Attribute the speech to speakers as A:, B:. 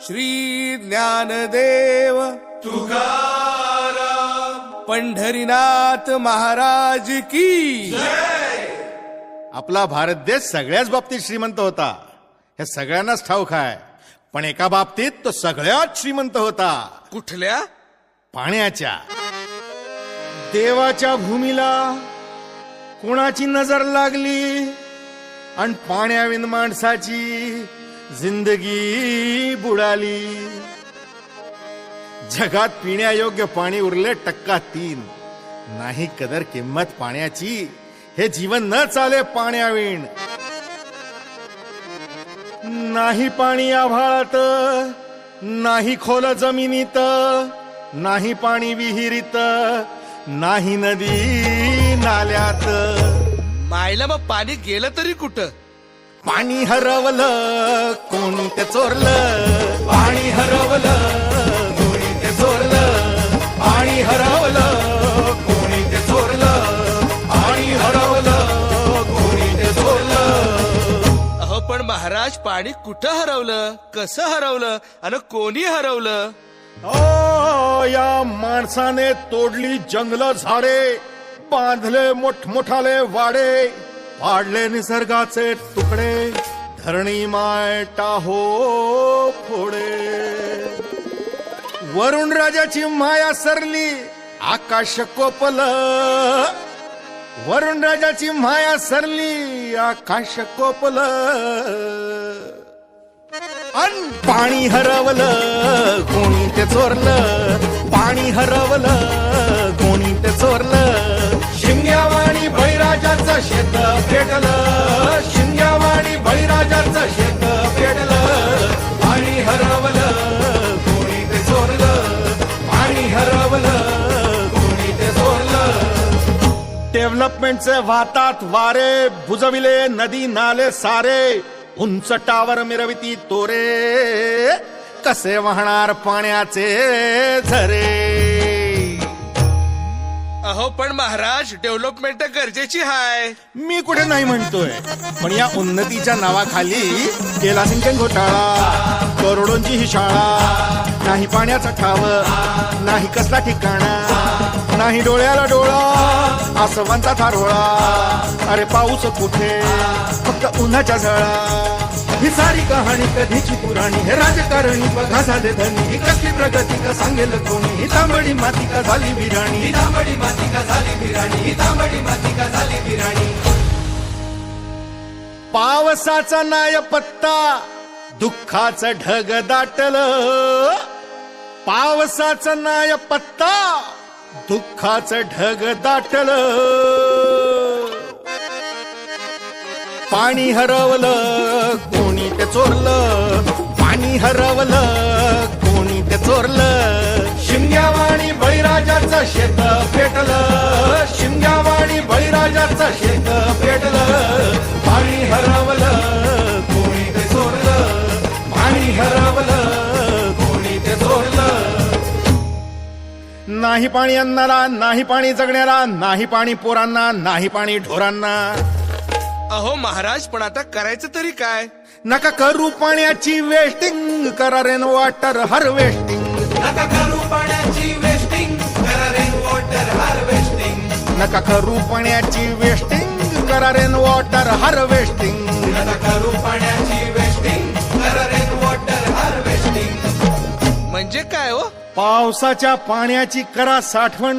A: श्री ज्ञानदेव पंढरीनाथ महाराज की
B: आपला भारत देश सगळ्याच बाबतीत श्रीमंत होता. हे सगळ्यांनाच ठाऊक आहे. पण एका बाबतीत तो सगळ्यात श्रीमंत होता.
A: कुठल्या?
B: पाण्याच्या. देवाच्या भूमीला कोणाची नजर लागली? आणि पाण्याविन माणसाची जिंदगी बुडाली. जगात पिण्यायोग्य पाणी उरले टक्का तीन. नाही कदर किंमत पाण्याची. हे जीवन न चाले पाण्याविण. नाही पाणी आभाळात नाही खोल जमिनीत नाही पाणी विहिरीत नाही नदी नाल्यात.
A: मायला मग पाणी गेलं तरी कुठं?
B: पाणी हरवलं कोणी ते चोरलं. पाणी हरवलं कोणी ते चोरलं. पाणी हरवलं कोणी ते चोरलं. पाणी हरवलं कोणी ते चोरलं.
A: अहो पण महाराज पाणी कुठं हरवलं? कसं हरवलं? आणि कोणी हरवलं?
B: ओ या माणसाने तोडली जंगल झाडे. बांधले मोठमोठाले वाडे पाडले निसर्गाचे तुकडे धरणी माय टाहो फोडे. वरुण राजाची माया सरली आकाश कोपल. वरुण राजाची माया सरली आकाश कोपल. अन पाणी हरवलं कोणी ते चोरलं. पाणी हरवलं कोणी ते चोरलं. शिंग्यावाणी बळीराजाचं शेत पेटलं. शिंग्यावाणी बळीराजाचं शेत पेटलं. पाणी हरवलं कोणी ते चोरलं. पाणी हरवलं कोणी ते चोरलं. डेव्हलपमेंटचे वाहतात वारे बुजविले नदी नाले सारे. उंच टावर मिरविती तोरे. कसे वाहणार पाण्याचे झरे?
A: अहो पण महाराज डेव्हलपमेंट गरजेची हाय.
B: मी कुठे नाही म्हणतोय. पण या उन्नतीच्या नावाखाली केला सिंचन घोटाळा. करोडोंची ही शाळा. नाही पाण्याचा ठाव नाही कसला ठिकाणा. नाही डोळ्याला डोळा आसवांचा थारोळा. अरे पाऊस कुठे? फक्त उन्हाच्या झळा. सारी कहाणी कधीची पुराणी? हे राजकारणी बघा झाले धनी. ही कसली प्रगती का सांगेल कोणी? ही तांबडी माती का झाली बिराणी? ही तांबडी माती का झाली बिराणी? ही तांबडी माती का झाली बिराणी? पावसाचा नाय पत्ता दुःखाचं ढग दाटल. पावसाचा नाय पत्ता दुःखाचं ढग दाटल. पाणी हरवलं चोरलं पाणी हरवलं कोणी ते चोरलं. शिमग्यावाणी बळीराजाचं शेत पेटलं. शिमग्यावाणी बळीराजाचं शेत पेटलं. पाणी हरवलं कोणी ते चोरलं. पाणी हरवलं कोणी ते चोरलं. नाही पाणी अन्नाला नाही पाणी जगण्याला नाही पाणी पोरांना नाही पाणी ढोरांना.
A: अहो महाराज पण आता करायचं तरी काय?
B: नका करू पाण्याची वेस्टिंग करा रेन वॉटर हार्वेस्टिंग
C: नका करू पाण्याची वेस्टिंग करा रेन वॉटर हार्वेस्टिंग
B: नका करू पाण्याची वेस्टिंग करा रेन वॉटर हार्वेस्टिंग
C: नका करू पाण्याची वेस्टिंग करा रेन वॉटर हार्वेस्टिंग
A: म्हणजे काय हो?
B: पावसाच्या पाण्याची करा साठवण.